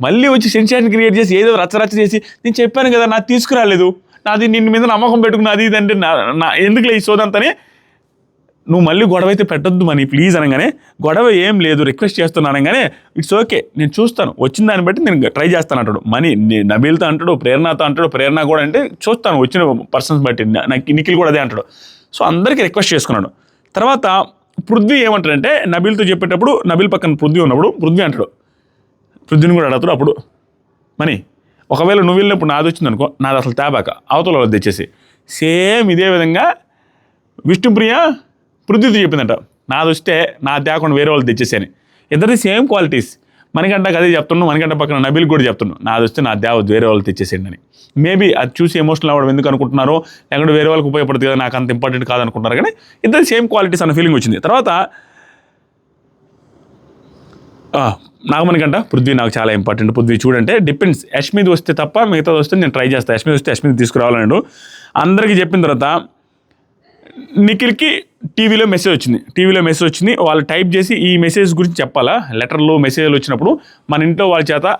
మళ్ళీ వచ్చి సెన్సేషన్ క్రియేట్ చేసి ఏదో రచ్చరచ్చ చేసి నేను చెప్పాను కదా నాకు తీసుకురాలేదు. నాది నిన్ను మీద నమ్మకం పెట్టుకున్నది ఇది అంటే నా నా ఎందుకులే ఈ సోదంతని? నువ్వు మళ్ళీ గొడవ అయితే పెట్టొద్దు మనీ ప్లీజ్ అనగానే. గొడవ ఏం లేదు రిక్వెస్ట్ చేస్తున్నాను అనగానే ఇట్స్ ఓకే నేను చూస్తాను. వచ్చిన దాన్ని బట్టి నేను ట్రై చేస్తాను అంటాడు. మనీ నబీల్తో అంటాడు ప్రేరణతో అంటాడు. ప్రేరణ కూడా అంటే చూస్తాను వచ్చిన పర్సన్స్ బట్టి. నాకు నిఖిల్ కూడా అదే అంటాడు. సో అందరికీ రిక్వెస్ట్ చేసుకున్నాడు. తర్వాత పృథ్వీ ఏమంటాడంటే నబీల్తో చెప్పేటప్పుడు నబీల్ పక్కన పృథ్వీ ఉన్నప్పుడు పృథ్వీ అంటాడు. పృథ్వీని కూడా అడుగుతాడు అప్పుడు. మనీ ఒకవేళ నువ్వు వెళ్ళినప్పుడు నాది వచ్చింది అనుకో నాది అసలు తేబాక. అవతల వాళ్ళు తెచ్చేసి సేమ్ ఇదే విధంగా విష్ణుప్రియ పృథ్వీతో చెప్పిందంట నాది వస్తే నా తేకుండా వేరే వాళ్ళు తెచ్చేసాను ఇద్దరిది సేమ్ క్వాలిటీస్. మనకంటే అదే చెప్తున్నాను మనకంట పక్కన నబీల్ కూడా చెప్తున్నాను నాది వస్తే నా దేవ వేరే వాళ్ళు తెచ్చేసేయండి అని మేబీ అది చూసి ఎమోషనల్ అవ్వడం ఎందుకు అనుకుంటున్నారో లేకుంటే వేరే వాళ్ళకి ఉపయోగపడుతుంది కదా నాకు అంత ఇంపార్టెంట్ కాదనుకుంటున్నారు కానీ ఇద్దరు సేమ్ క్వాలిటీస్ అన్న ఫీలింగ్ వచ్చింది. తర్వాత ఆ, నాగమణికంట. పృథ్వీ నాకు చాలా ఇంపార్టెంట్. పృథ్వీ చూడంటే డిపెండ్స్. యష్మిది వస్తే తప్ప మిగతాది వస్తే నేను ట్రై చేస్తాను యష్మిది వస్తే యష్మిది తీసుకురావాలన్నాడు అందరికీ చెప్పిన తర్వాత నిఖిల్కి టీవీలో మెసేజ్ వచ్చింది. టీవీలో మెసేజ్ వచ్చింది. వాళ్ళు టైప్ చేసి ఈ మెసేజ్ గురించి చెప్పాలా? లెటర్లు మెసేజ్లు వచ్చినప్పుడు మన ఇంట్లో వాళ్ళ చేత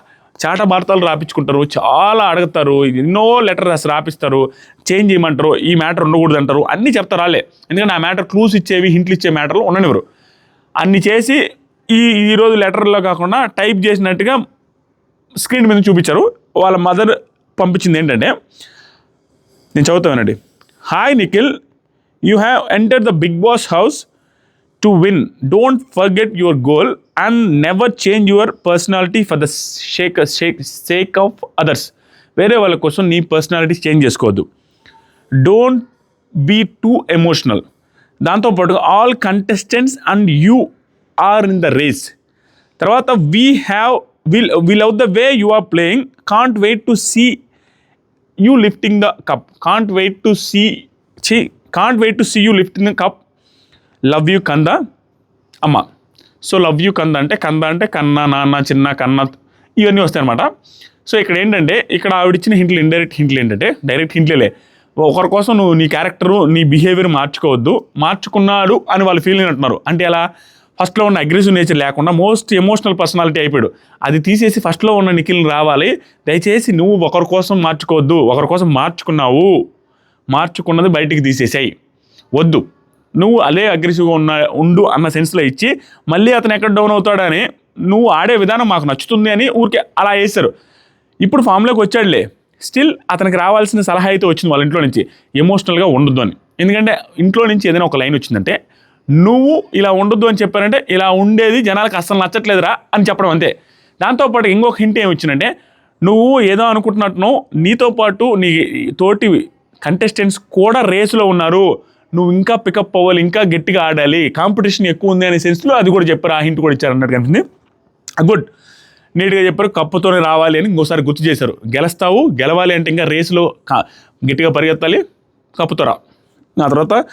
చాట వార్తలు రాపించుకుంటారు. చాలా అడుగుతారు. ఎన్నో లెటర్స్ రాపిస్తారు. చేంజ్ చేయమంటారు. ఈ మ్యాటర్ ఉండకూడదు అంటారు అన్నీ చెప్తారు వాళ్ళే. ఎందుకంటే ఆ మ్యాటర్ క్లూస్ ఇచ్చేవి హింట్లు ఇచ్చే మ్యాటర్లు ఉండనివ్వరు. అన్ని చేసి ఈ ఈరోజు లెటర్లో కాకుండా టైప్ చేసినట్టుగా స్క్రీన్ మీద చూపించారు. వాళ్ళ మదర్ పంపించింది ఏంటంటే నేను చదువుతానండి hi Nikhil you have enter the Bigg Boss house to win. Don't forget your goal and never change your personality for the shake shake shake of others. వేరే వాళ్ళ కోసం నీ పర్సనాలిటీ చేంజ్ చేసుకోవద్దు. Don't be too emotional. దాంతోపాటు all contestants and you are in the race తర్వాత we have will will love the way you are playing can't wait to see you lifting the cup can't wait to see చి can't wait to see you lifting the cup love you కంద అమ్మ. So love you కంద అంటే కంద అంటే కన్న నాన్న చిన్న కన్న ఇవన్నీ వస్తాయి అనమాట సో ఇక్కడ ఏంటంటే ఇక్కడ ఆవిడ ఇచ్చిన హింట్లు ఇండైరెక్ట్ హింట్లు ఏంటంటే డైరెక్ట్ హింట్లేలే ఒకరి కోసం నువ్వు నీ క్యారెక్టరు నీ బిహేవియర్ మార్చుకోవద్దు. మార్చుకున్నాడు అని వాళ్ళు ఫీల్ అంటున్నారు అంటే ఎలా? ఫస్ట్లో ఉన్న అగ్రెసివ్ నేచర్ లేకుండా మోస్ట్ ఎమోషనల్ పర్సనాలిటీ అయిపోయాడు. అది తీసేసి ఫస్ట్లో ఉన్న నిఖిల్ని రావాలి. దయచేసి నువ్వు ఒకరి కోసం మార్చుకోవద్దు. ఒకరి కోసం మార్చుకున్నావు. మార్చుకున్నది బయటికి తీసేసాయి. వద్దు. నువ్వు అదే అగ్రెసివ్గా ఉన్న ఉండు అన్న సెన్స్లో ఇచ్చి మళ్ళీ అతను ఎక్కడ డౌన్ అవుతాడని నువ్వు ఆడే విధానం మాకు నచ్చుతుంది అని ఊరికే అలా వేశారు. ఇప్పుడు ఫామ్లోకి వచ్చాడులే. స్టిల్ అతనికి రావాల్సిన సలహా అయితే వచ్చింది వాళ్ళ ఇంట్లో నుంచి. ఎమోషనల్గా ఉండొద్దు అని. ఎందుకంటే ఇంట్లో నుంచి ఏదైనా ఒక లైన్ వచ్చిందంటే నువ్వు ఇలా ఉండొద్దు అని చెప్పారంటే ఇలా ఉండేది జనాలకు అస్సలు నచ్చట్లేదురా అని చెప్పడం అంతే. దాంతోపాటు ఇంకొక హింట్ ఏమి వచ్చిందంటే నువ్వు ఏదో అనుకుంటున్నట్టును నీతో పాటు నీ తోటి కంటెస్టెంట్స్ కూడా రేసులో ఉన్నారు. నువ్వు ఇంకా పికప్ అవ్వాలి ఇంకా గట్టిగా ఆడాలి కాంపిటీషన్ ఎక్కువ ఉంది అనే సెన్స్లో అది కూడా చెప్పారు ఆ హింట్ కూడా ఇచ్చారు అన్నట్టు కనిపించింది గుడ్ నీట్గా చెప్పారు కప్పుతోనే రావాలి అని ఇంకోసారి గుర్తు చేశారు. గెలుస్తావు గెలవాలి అంటే ఇంకా రేసులో కా- గట్టిగా పరిగెత్తాలి కప్పుతో రా. ఆ తర్వాత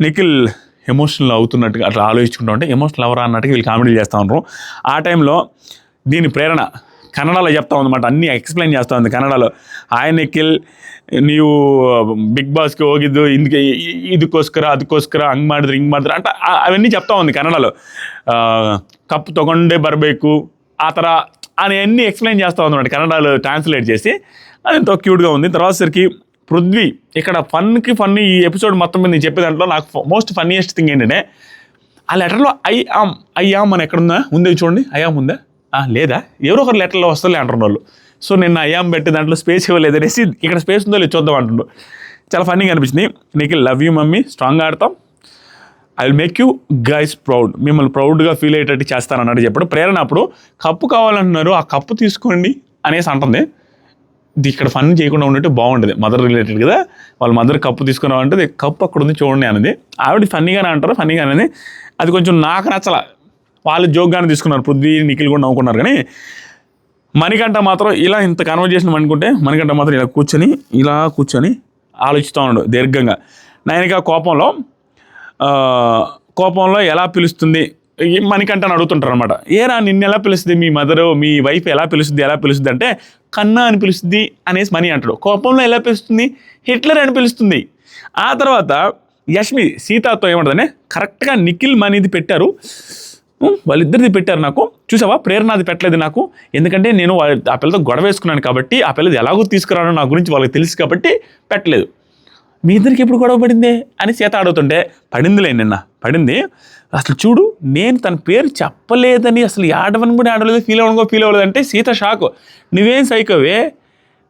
నిఖిల్ ఎమోషనల్ అవుతున్నట్టుగా అట్లా ఆలోచించుకుంటూ ఉంటే ఎమోషనల్ అవరా అన్నట్టుగా వీళ్ళు కామెడీ చేస్తూ ఉంటారు ఆ టైంలో దీని ప్రేరణ కన్నడలో చెప్తా ఉందన్నమాట అన్నీ ఎక్స్ప్లెయిన్ చేస్తూ ఉంది కన్నడలో. ఆయన నిఖిల్ ನೀವು బిగ్ బాస్కి ಹೋಗಿದ್ದು ಹಿಂದ್ಗೆ ಇದಕ್ಕೋಸ್ಕರ ಅದಕ್ಕೋಸ್ಕರ హంగ్ ಮಾಡಿದ್ರೆ ಹಿಂಗೆ ಮಾಡಿದ್ರೆ ಅಂತ అవన్నీ చెప్తా ఉంది కన్నడలో. కప్పు తొగొండే బరబేకు ఆ తర అని అన్నీ ఎక్స్ప్లెయిన్ చేస్తూ ఉందన్నమాట కన్నడలో ట్రాన్స్లేట్ చేసి అది ఎంతో క్యూట్గా ఉంది. తర్వాత సరికి పృథ్వీ ఇక్కడ ఫన్కి ఫన్నీ ఈ ఎపిసోడ్ మొత్తం మీద నేను చెప్పే దాంట్లో నాకు మోస్ట్ ఫన్నీయెస్ట్ థింగ్ ఏంటంటే ఆ లెటర్లో ఐ ఆమ్ ఐ ఆమ్ అని ఎక్కడుందా? ఉందే చూడండి. ఐ ఆమ్ ఉందా? లేదా? ఎవరో ఒకరు లెటర్లో వస్తలే అంటున్న వాళ్ళు. సో నేను ఐ ఆమ్ పెట్టి దాంట్లో స్పేస్ ఇవ్వలేదు అనేసి ఇక్కడ స్పేస్ ఉందో లేదు చూద్దాం అంటుండ్రు చాలా ఫన్నీగా అనిపించింది. నీకు లవ్ యూ మమ్మీ. స్ట్రాంగ్గా ఆడతాం. I will make you guys proud మిమ్మల్ని ప్రౌడ్గా ఫీల్ అయ్యేటట్టు చేస్తానన్నాడు చెప్పాడు. ప్రేరణ అప్పుడు కప్పు కావాలంటున్నారు. ఆ కప్పు తీసుకోండి అనేసి అంటుంది. ఇక్కడ ఫన్ చేయకుండా ఉన్నట్టు బాగుంటుంది. మదర్ రిలేటెడ్ కదా. వాళ్ళ మదర్ కప్పు తీసుకున్నామంటే కప్పు అక్కడ ఉంది చూడండి అనేది ఆవిడ ఫన్నీగానే అంటారు ఫన్నీగానే అనేది అది కొంచెం నాకు నచ్చల. వాళ్ళు జోక్గానే తీసుకున్నారు. పృథ్వీ నిఖిల్ కూడా నవ్వుకున్నారు కానీ మణికంట మాత్రం ఇలా ఇంత కన్వర్జేషన్ అనుకుంటే మణికంట మాత్రం ఇలా కూర్చొని ఇలా కూర్చొని ఆలోచిస్తూ ఉన్నాడు దీర్ఘంగా. నయనిక కోపంలో కోపంలో ఎలా పిలుస్తుంది? ఈ మణికంఠని అడుగుతుంటారు అనమాట ఏరా నిన్ను ఎలా పిలుస్తుంది? మీ మదర్ మీ వైఫ్ ఎలా పిలుస్తుంది? ఎలా పిలుస్తుంది? అంటే కన్నా అని పిలుస్తుంది అనేసి మణి అంటాడు. కోపంలో ఎలా పిలుస్తుంది? హిట్లర్ అని పిలుస్తుంది. ఆ తర్వాత యష్మి సీతాతో ఏమంటుందని కరెక్ట్గా నిఖిల్ మనీది పెట్టారు. వాళ్ళిద్దరిది పెట్టారు నాకు. చూసావా? ప్రేరణది పెట్టలేదు నాకు. ఎందుకంటే నేను వాళ్ళ ఆ పిల్లతో గొడవ వేసుకున్నాను కాబట్టి ఆ పిల్లది ఎలాగో తీసుకురానో నా గురించి వాళ్ళకి తెలుసు కాబట్టి పెట్టలేదు. మీ ఇద్దరికి ఎప్పుడు గొడవ పడిందే? అని సీత అడుగుతుంటే పడిందిలే నిన్న. పడింది. అసలు చూడు నేను తన పేరు చెప్పలేదని అసలు ఆడవని కూడా ఆడలేదు ఫీల్ అవ్వడం ఫీల్ అవ్వలేదు అంటే సీత షాక్ నువ్వేం సైకోవే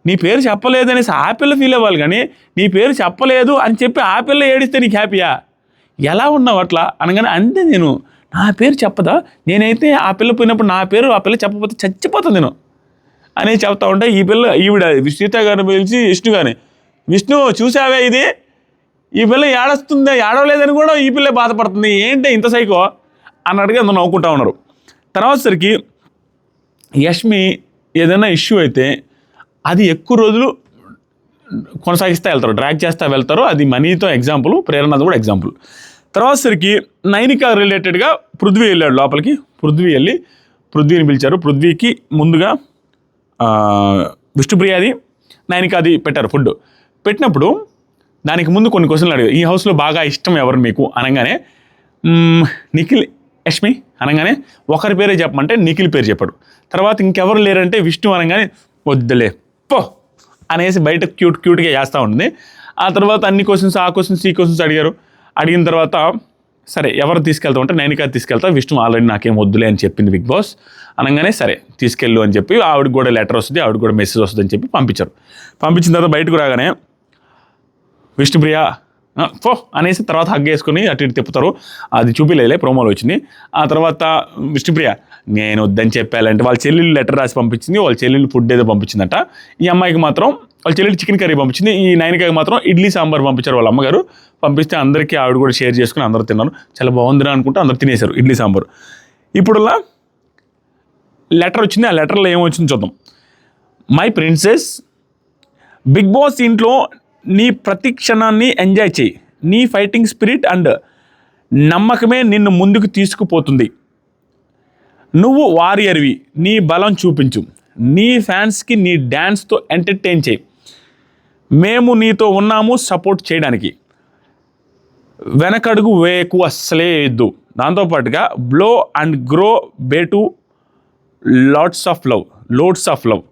నీ పేరు చెప్పలేదనేసి ఆ పిల్ల ఫీల్ అవ్వాలి కానీ నీ పేరు చెప్పలేదు అని చెప్పి ఆ పిల్ల ఏడిస్తే నీకు హ్యాపీయా ఎలా ఉన్నావు అట్లా? అనగానే అంతే నేను. నా పేరు చెప్పదా? నేనైతే ఆ పిల్ల పోయినప్పుడు నా పేరు ఆ పిల్ల చెప్పకపోతే చచ్చిపోతాను నేను. అని చెప్తా ఉంటే ఈ పిల్ల ఈవిడ సీత గారిని పిలిచి విష్ణు గారిని విష్ణు చూసావే ఇది? ఈ పిల్ల ఏడొస్తుందే ఏడవలేదని కూడా ఈ పిల్ల బాధపడుతుంది. ఏంటి ఇంత సైకో? అన్నట్టుగా అందరూ నవ్వుకుంటా ఉన్నారు. తర్వాత సరికి యష్మి ఏదైనా ఇష్యూ అయితే అది ఎక్కువ రోజులు కొనసాగిస్తూ వెళ్తారు డ్రాగ్ చేస్తూ వెళ్తారు. అది మనీతో ఎగ్జాంపుల్ ప్రేరణది కూడా ఎగ్జాంపుల్. తర్వాత సరికి నైనిక రిలేటెడ్గా పృథ్వీ వెళ్ళాడు లోపలికి. పృథ్వీ వెళ్ళి పృథ్వీని పిలిచారు. పృథ్వీకి ముందుగా విష్ణుప్రియాది నైనికాది పెట్టారు ఫుడ్. పెట్టినప్పుడు దానికి ముందు కొన్ని క్వశ్చన్లు అడిగారు. ఈ హౌస్లో బాగా ఇష్టం ఎవరు మీకు? అనగానే నిఖిల్ యష్మి అనగానే ఒకరి పేరే చెప్పమంటే నిఖిల్ పేరు చెప్పాడు. తర్వాత ఇంకెవరు లేరంటే విష్ణు అనగానే వద్దులే పో అనేసి బయట క్యూట్ క్యూట్గా చేస్తూ ఉంటుంది. ఆ తర్వాత అన్ని క్వశ్చన్స్ ఆ క్వశ్చన్స్ ఈ క్వశ్చన్స్ అడిగారు. అడిగిన తర్వాత సరే ఎవరు తీసుకెళ్తాం అంటే నైనికా తీసుకెళ్తా విష్ణు ఆల్రెడీ నాకేం వద్దులే అని చెప్పింది బిగ్ బాస్. అనగానే సరే తీసుకెళ్ళు అని చెప్పి ఆవిడకి కూడా లెటర్ వస్తుంది ఆవిడ కూడా మెసేజ్ వస్తుంది అని చెప్పి పంపించారు. పంపించిన తర్వాత బయటకు రాగానే విష్ణుప్రియ ఆ, ఫో అనేసి తర్వాత హగ్ వేసుకొని అటు ఇటు తిప్పుతారు. అది చూపిలేలే ప్రోమోలో వచ్చింది. ఆ తర్వాత విష్ణుప్రియ నేను వద్దని చెప్పాలంటే వాళ్ళ చెల్లెలు లెటర్ రాసి పంపించింది వాళ్ళ చెల్లెలు ఫుడ్ ఏదో పంపించిందట. ఈ అమ్మాయికి మాత్రం వాళ్ళ చెల్లెలు చికెన్ కర్రీ పంపించింది ఈ నైన్కాయకి మాత్రం ఇడ్లీ సాంబార్ పంపించారు వాళ్ళ అమ్మగారు. పంపిస్తే అందరికీ ఆవిడ కూడా షేర్ చేసుకుని అందరూ తిన్నారు. చాలా బాగుందిరా అనుకుంటే అందరు తినేశారు ఇడ్లీ సాంబార్. ఇప్పుడులా లెటర్ వచ్చింది ఆ లెటర్లో ఏమొచ్చింది చూద్దాం. మై ప్రిన్సెస్ బిగ్ బాస్ ఇంట్లో నీ ప్రతి క్షణాన్ని ఎంజాయ్ చేయి. నీ ఫైటింగ్ స్పిరిట్ అండ్ నమ్మకమే నిన్ను ముందుకు తీసుకుపోతుంది. నువ్వు వారియర్వి నీ బలం చూపించు. నీ ఫ్యాన్స్కి నీ డ్యాన్స్తో ఎంటర్టైన్ చేయి. మేము నీతో ఉన్నాము సపోర్ట్ చేయడానికి. వెనకడుగు వేకు అస్సలే వేయద్దు దాంతోపాటుగా blow and grow బేటు lots of love loads of love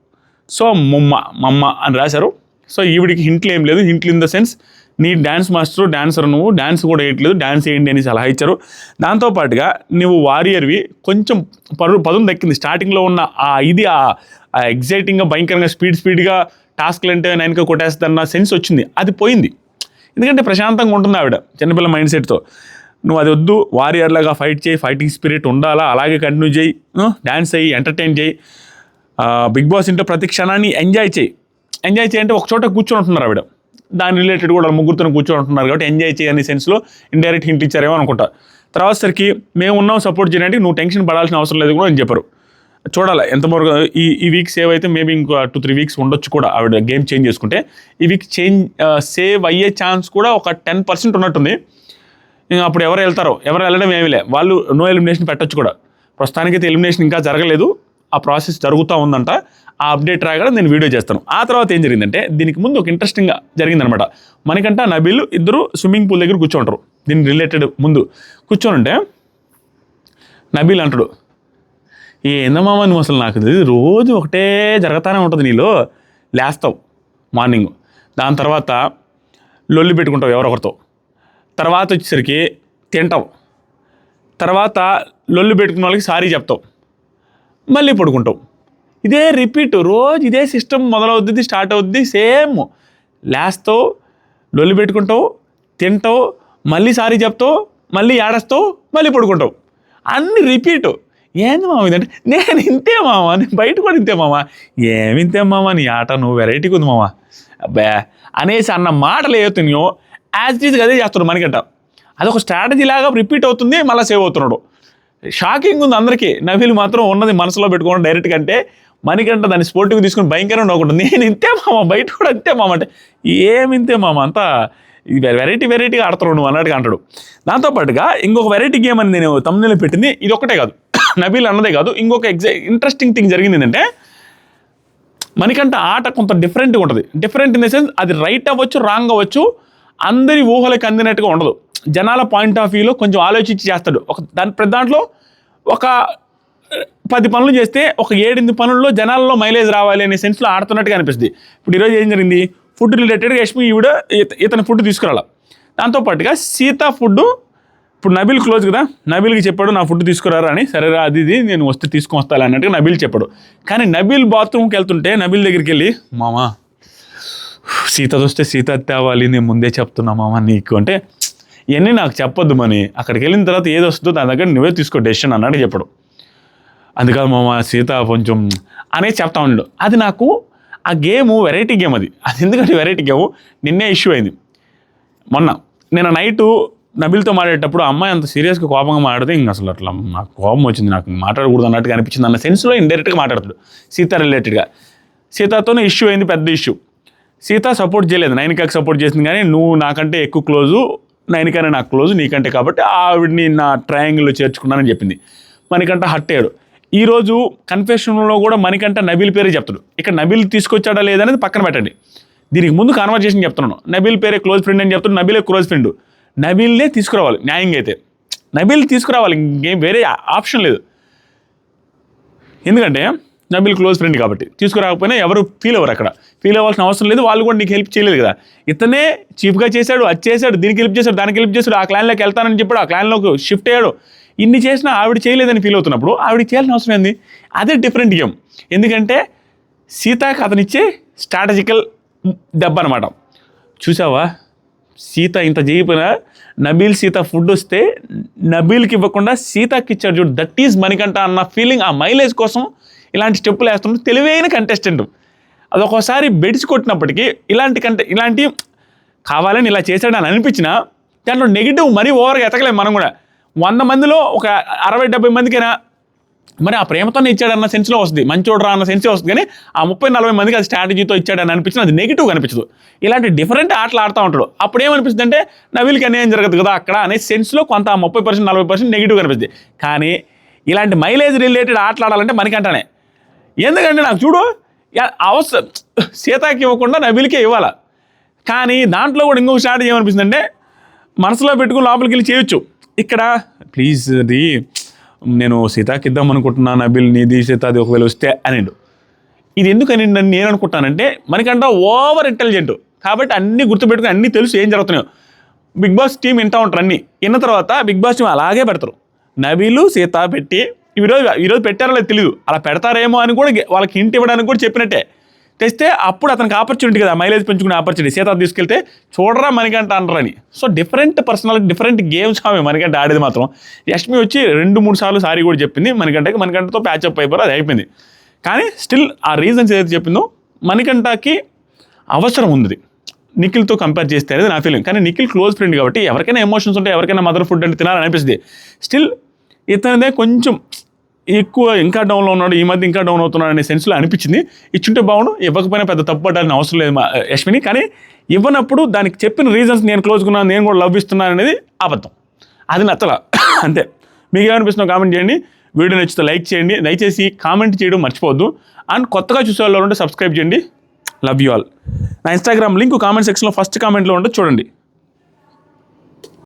so మమ్మ మమ్మ అని రాశారు. సో ఈవిడికి హింట్లు ఏం లేదు. హింట్లు ఇన్ ద సెన్స్ నీ డ్యాన్స్ మాస్టర్ డ్యాన్సర్ నువ్వు డ్యాన్స్ కూడా వేయట్లేదు డ్యాన్స్ వేయండి అని సలహా ఇచ్చారు. దాంతోపాటుగా నువ్వు వారియర్వి కొంచెం పరు పదం దక్కింది. స్టార్టింగ్లో ఉన్న ఆ ఇది ఆ ఎగ్జైటింగ్గా భయంకరంగా స్పీడ్ స్పీడ్గా టాస్క్లు అంటే నైన్గా కొట్టేస్తుందన్న సెన్స్ వచ్చింది. అది పోయింది. ఎందుకంటే ప్రశాంతంగా ఉంటుంది ఆవిడ చిన్నపిల్ల మైండ్ సెట్తో నువ్వు అది వద్దు వారియర్లాగా ఫైట్ చేయి ఫైటింగ్ స్పిరిట్ ఉండాలా అలాగే కంటిన్యూ చేయి డ్యాన్స్ చేయి ఎంటర్టైన్ చేయి. బిగ్ బాస్ ఇంట్లో ప్రతి క్షణాన్ని ఎంజాయ్ చేయి. ఎంజాయ్ చేయంటే ఒక చోట కూర్చొని ఉంటున్నారు ఆవిడ. దాని రిలేటెడ్ కూడా ముగ్గురుతో కూర్చొని ఉంటున్నారు కాబట్టి ఎంజాయ్ చేయని సెన్స్లో ఇండైరెక్ట్ హింట్ ఇచ్చారేమో అనుకుంటా. తర్వాత సరికి మేము ఉన్నాం సపోర్ట్ చేయడానికి నువ్వు టెన్షన్ పడాల్సిన అవసరం లేదు కూడా అని చెప్పారు. చూడాలి ఎంతవరకు ఈ ఈ వీక్ సేవ్ అయితే మేబీ ఇంకో టూ త్రీ వీక్స్ ఉండొచ్చు కూడా ఆవిడ గేమ్ చేంజ్ చేసుకుంటే ఈ వీక్ చేంజ్ సేవ్ అయ్యే ఛాన్స్ కూడా ఒక టెన్ పర్సెంట్ ఉన్నట్టుంది. ఇంకా అప్పుడు ఎవరు వెళ్తారో ఎవరు వెళ్ళడం ఏమీ లే. వాళ్ళు నో ఎలిమినేషన్ పెట్టొచ్చు కూడా. ప్రస్తుతానికైతే ఎలిమినేషన్ ఇంకా జరగలేదు. ఆ ప్రాసెస్ జరుగుతూ ఉందంట ఆ అప్డేట్ రాగానే నేను వీడియో చేస్తాను. ఆ తర్వాత ఏం జరిగిందంటే దీనికి ముందు ఒక ఇంట్రెస్టింగ్ జరిగిందనమాట. మనకంట నబీల్ ఇద్దరు స్విమ్మింగ్ పూల్ దగ్గర కూర్చోంటారు. దీనికి రిలేటెడ్ ముందు. కూర్చోనుంటే ఉంటే నబీల్ అంటాడు ఏందమ్మా నువ్వు అసలు నాకు తెలియదు రోజు ఒకటే జరుగుతానే ఉంటుంది నీలో లేస్తావు మార్నింగ్ దాని తర్వాత లొల్లి పెట్టుకుంటావు ఎవరొకరితో తర్వాత వచ్చేసరికి తింటావు. తర్వాత లొల్లు పెట్టుకున్న వాళ్ళకి సారీ చెప్తావు. మళ్ళీ పడుకుంటావు. ఇదే రిపీట్ రోజు ఇదే సిస్టమ్ మొదలవుద్ది స్టార్ట్ అవుద్ది సేమ్. లేస్తావు లొల్లి పెట్టుకుంటావు తింటావు మళ్ళీ సారీ చెప్తావు మళ్ళీ ఏడస్తావు మళ్ళీ పడుకుంటావు. అన్ని రిపీట్. ఏంది మామ ఇదంటే నేను ఇంతే మామ నేను బయట కూడా ఇంతే మామ. ఏమి ఇంతే మామ నీ ఆట నువ్వు వెరైటీగా ఉంది మామ. అబ్బా అనేసి అన్న మాటలు ఏతున్నాయో యాజ్ ఈజ్గా అదే చేస్తున్నాడు మనకంట అదొక స్ట్రాటజీ లాగా రిపీట్ అవుతుంది మళ్ళీ సేవ్ అవుతున్నాడు. షాకింగ్ ఉంది అందరికీ. నవీలు మాత్రం ఉన్నది మనసులో పెట్టుకోవడం డైరెక్ట్ అంటే మణికంట దాన్ని స్పోర్టివ్గా తీసుకుని భయంకరంగా నవ్వుకుంటుంది నేను ఇంతే మామ బయట కూడా అంతే మామ అంటే ఏమి ఇంతే మామ అంతా ఇది వెరైటీ వెరైటీగా ఆడతారు నువ్వు అన్నట్టుగా అంటాడు. దాంతోపాటుగా ఇంకొక వెరైటీ గేమ్ అని నేను తమిళలో పెట్టింది. ఇది ఒకటే కాదు. నబీల్ అన్నదే కాదు. ఇంకొక ఎగ్జా ఇంట్రెస్టింగ్ థింగ్ జరిగింది ఏంటంటే మనకంటే ఆట కొంత డిఫరెంట్గా ఉంటుంది. డిఫరెంట్ ఇన్ ద సెన్స్ అది రైట్ అవ్వచ్చు రాంగ్ అవ్వచ్చు అందరి ఊహలకు అందినట్టుగా ఉండదు. జనాల పాయింట్ ఆఫ్ వ్యూలో కొంచెం ఆలోచించి చేస్తాడు. ఒక దాని ప్రతి దాంట్లో ఒక పది పనులు చేస్తే ఒక ఏడెనిమిది పనుల్లో జనాల్లో మైలేజ్ రావాలి అనే సెన్స్లో ఆడుతున్నట్టుగా అనిపిస్తుంది. ఇప్పుడు ఈరోజు ఏం జరిగింది? ఫుడ్ రిలేటెడ్గా యష్మి ఈవిడ ఇతని ఫుడ్ తీసుకురావాలి దాంతోపాటుగా సీత ఫుడ్ ఇప్పుడు నబిల్ క్లోజ్ కదా? నబిల్కి చెప్పాడు నా ఫుడ్ తీసుకురారా అని. సరేరా అది ఇది నేను వస్తే తీసుకొని వస్తాను అన్నట్టుగా నబిల్ చెప్పాడు. కానీ నబిల్ బాత్రూమ్కి వెళ్తుంటే నబిల్ దగ్గరికి వెళ్ళి మామా సీత చూస్తే సీత తేవాలి నేను ముందే చెప్తున్నా మామ నీకు. అంటే ఇవన్నీ నాకు చెప్పొద్దు మని. అక్కడికి వెళ్ళిన తర్వాత ఏది వస్తుందో దాని దగ్గర నువ్వే తీసుకో డెసిషన్ అన్నాడు చెప్పాడు. అందుకని మామ సీత కొంచెం అనేది చెప్తా ఉన్నాడు అది నాకు ఆ గేమ్ వెరైటీ గేమ్ అది. అది ఎందుకంటే వెరైటీ గేమ్? నిన్నే ఇష్యూ అయింది. మొన్న. నేను నైటు నబిల్తో మాట్లాడేటప్పుడు అమ్మాయి అంత సీరియస్గా కోపంగా మాట్లాడితే ఇంక అసలు అట్లా నాకు కోపం వచ్చింది. నాకు మాట్లాడకూడదు అన్నట్టుగా అనిపించింది అన్న సెన్స్లో ఇండైరెక్ట్గా మాట్లాడుతాడు. సీత రిలేటెడ్గా సీతతోనే ఇష్యూ అయింది పెద్ద ఇష్యూ సీత సపోర్ట్ చేయలేదు. నైనికాకి సపోర్ట్ చేసింది కానీ నువ్వు నాకంటే ఎక్కువ క్లోజు నైన్కైనా నాకు క్లోజ్ నీకంటే కాబట్టి ఆవిడ్ని నా ట్రయాంగిల్లో చేర్చుకున్నానని చెప్పింది. మణికంట హట్ అయ్యాడు ఈరోజు కన్ఫెషన్లో కూడా మణికంట నబీల్ పేరే చెప్తాడు. ఇక్కడ నబీల్ తీసుకొచ్చాడా లేదనేది పక్కన పెట్టండి. దీనికి ముందు కాన్వర్జేషన్ చెప్తున్నాను. నబీల్ పేరే క్లోజ్ ఫ్రెండ్ అని చెప్తున్నాడు నబీలే క్లోజ్ ఫ్రెండ్. నబీల్నే తీసుకురావాలి న్యాయంగా అయితే. నబీల్ తీసుకురావాలి ఇంకేం వేరే ఆప్షన్ లేదు. ఎందుకంటే నబిల్ క్లోజ్ ఫ్రెండ్ కాబట్టి. తీసుకురాకపోయినా ఎవరు ఫీల్ అవ్వరు అక్కడ. ఫీల్ అవ్వాల్సిన అవసరం లేదు వాళ్ళు కూడా నీకు హెల్ప్ చేయలేదు కదా. ఇతనే చీఫ్గా చేశాడు అది చేశాడు దీనికి హెల్ప్ చేశాడు దానికి హెల్ప్ చేశాడు ఆ క్లాన్లోకి వెళ్తానని చెప్పాడు ఆ క్లాన్లోకి షిఫ్ట్ అయ్యాడు. ఇన్ని చేసినా ఆవిడ చేయలేదని ఫీల్ అవుతున్నప్పుడు ఆవిడ చేయాల్సిన అవసరం ఏంది? అదే డిఫరెంట్ గేమ్. ఎందుకంటే సీతాకి అతనిచ్చే స్ట్రాటజికల్ దెబ్బ అనమాట చూసావా? సీత ఇంత చేయకపోయినా నబీల్ సీత ఫుడ్ వస్తే నబీల్కి ఇవ్వకుండా సీతకి ఇచ్చాడు చూడు దట్ ఈజ్ మణికంట అన్న ఫీలింగ్ ఆ మైలేజ్ కోసం ఇలాంటి స్టెప్పులు వేస్తున్నాడు తెలివైన కంటెస్టెంట్ అది ఒక్కోసారి కొట్టినప్పటికీ ఇలాంటి కంటే ఇలాంటి కావాలని ఇలా చేశాడని అనిపించినా దాంట్లో నెగిటివ్ మరీ ఓవర్గా ఎతకలేము మనం కూడా. వంద మందిలో ఒక అరవై డెబ్బై మందికైనా మరి ఆ ప్రేమతోనే ఇచ్చాడన్న సెన్స్లో వస్తుంది. మంచోడరా అన్న సెన్సే వస్తుంది. కానీ ఆ ముప్పై నలభై మందికి అది స్ట్రాటజీతో ఇచ్చాడని అనిపించిన అది నెగిటివ్ అనిపించదు. ఇలాంటి డిఫరెంట్ ఆటలు ఆడుతూ ఉంటాడు. అప్పుడు ఏమనిపిస్తుంది అంటే నవీల్కి అన్యాయం జరగదు కదా అక్కడ అనే సెన్స్లో కొంత ముప్పై పర్సెంట్ నలభై పర్సెంట్ నెగిటివ్ కనిపిస్తుంది కానీ ఇలాంటి మైలేజ్ రిలేటెడ్ ఆటలు ఆడాలంటే మనకంటానే. ఎందుకంటే నాకు చూడు అవసరం సీతాకి ఇవ్వకుండా నబిలికే ఇవ్వాల. కానీ దాంట్లో కూడా ఇంకొక స్టార్ట్ ఏమనిపిస్తుంది అంటే మనసులో పెట్టుకుని లోపలికి వెళ్ళి చేయొచ్చు. ఇక్కడ ప్లీజ్ అది నేను సీతాకి ఇద్దాం అనుకుంటున్నాను నబిల్ నీది సీతాది ఒకవేళ వస్తే అనిండు. ఇది ఎందుకని నన్ను నేను అనుకుంటానంటే మనకంట ఓవర్ ఇంటెలిజెంట్ కాబట్టి అన్నీ గుర్తుపెట్టుకుని అన్నీ తెలుసు ఏం జరుగుతున్నాయో. బిగ్ బాస్ టీం వింటూ ఉంటారు అన్నీ. విన్న తర్వాత బిగ్ బాస్ టీం అలాగే పెడతారు. నబీలు సీత పెట్టి ఈరోజు ఈరోజు పెట్టారో లేదు తెలియదు అలా పెడతారేమో అని కూడా వాళ్ళకి ఇంటి ఇవ్వడానికి కూడా చెప్పినట్టే. తెస్తే అప్పుడు అతనికి ఆపర్చునిటీ కదా మైలేజ్ పెంచుకునే ఆపర్చునిటీ సీత తీసుకెళ్తే చూడరా మనకంట అంటారని so different personality different games ఆమె మనకంటే ఆడేది మాత్రం. యష్మి వచ్చి రెండు మూడు సార్లు సారీ కూడా చెప్పింది. మనకంటకి మనకంటతో ప్యాచప్ అయిపోయారు అది అయిపోయింది. కానీ స్టిల్ ఆ రీజన్స్ ఏదైతే చెప్పిందో మనకంటకి అవసరం ఉంది. నిఖిల్తో కంపేర్ చేస్తే అనేది నా ఫీలింగ్ కానీ నిఖిల్ క్లోజ్ ఫ్రెండ్ కాబట్టి ఎవరికైనా ఎమోషన్స్ ఉంటాయి ఎవరికైనా మదర్ ఫుడ్ అంటే తినాలని అనిపిస్తుంది. స్టిల్ ఇతనిదే కొంచెం ఎక్కువ ఇంకా డౌన్లో ఉన్నాడు ఈ మధ్య ఇంకా డౌన్ అవుతున్నాడు అనే సెన్స్లో అనిపించింది. ఇచ్చుంటే బాగుండు ఇవ్వకపోయినా పెద్ద తప్పు పడాలని అవసరం లేదు మా యశ్విని. కానీ ఇవ్వనప్పుడు దానికి చెప్పిన రీజన్స్ నేను క్లోజ్కున్నాను నేను కూడా లవ్ ఇస్తున్నాను అనేది అబద్ధం. అది నచ్చల. అంతే. మీకు ఏమనిపిస్తుందో కామెంట్ చేయండి. వీడియో నచ్చితే లైక్ చేయండి. దయచేసి కామెంట్ చేయడం మర్చిపోవద్దు. అండ్ కొత్తగా చూసే వాళ్ళు ఉంటే సబ్స్క్రైబ్ చేయండి. లవ్ యూ ఆల్ నా ఇన్స్టాగ్రామ్ లింక్ కామెంట్ సెక్షన్లో ఫస్ట్ కామెంట్లో ఉంటే చూడండి.